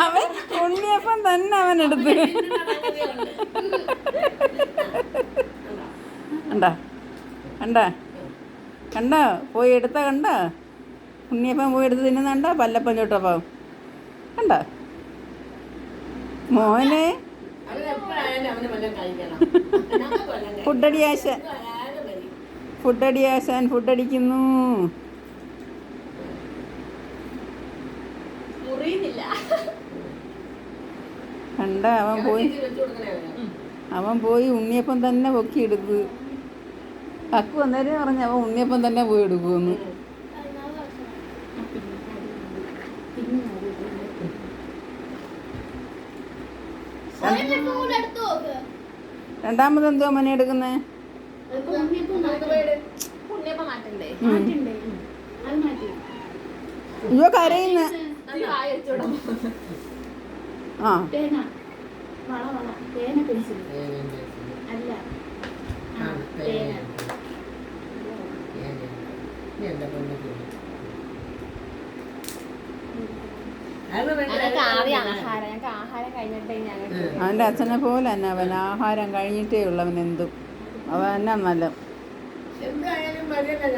അവൻ ഉണ്ണിയപ്പം തന്നെ അവൻ എടുത്ത്. കണ്ടാ? കണ്ട? കണ്ട? പോയി എടുത്ത കണ്ട? ഉണ്ണിയപ്പം പോയി എടുത്ത് തിന്നുന്നുണ്ട? പല്ലപ്പം ചുട്ടപ്പം. കണ്ട? മോനെ. ഫുഡടിയാശ ഫുഡടിയാശാൻ. അവന് മുറിയുന്നില്ല. കണ്ട അവൻ പോയി. അവൻ പോയി ഉണ്ണിയപ്പം തന്നെ പൊക്കി എടുത്ത് കക്കു അന്നേരം പറഞ്ഞു അവൻ ഉണ്ണിയപ്പം തന്നെ പോയി എടുക്കുമെന്ന് രണ്ടാമത് എന്തോ മനെ എടുക്കുന്നേ? അയ്യോ കരയുന്ന. ആ. അവന്റെ അച്ഛനെ പോലെ തന്നെ അവൻ ആഹാരം കഴിഞ്ഞിട്ടേ ഉള്ളവൻ എന്തും. അവൻ തന്നെ നല്ല.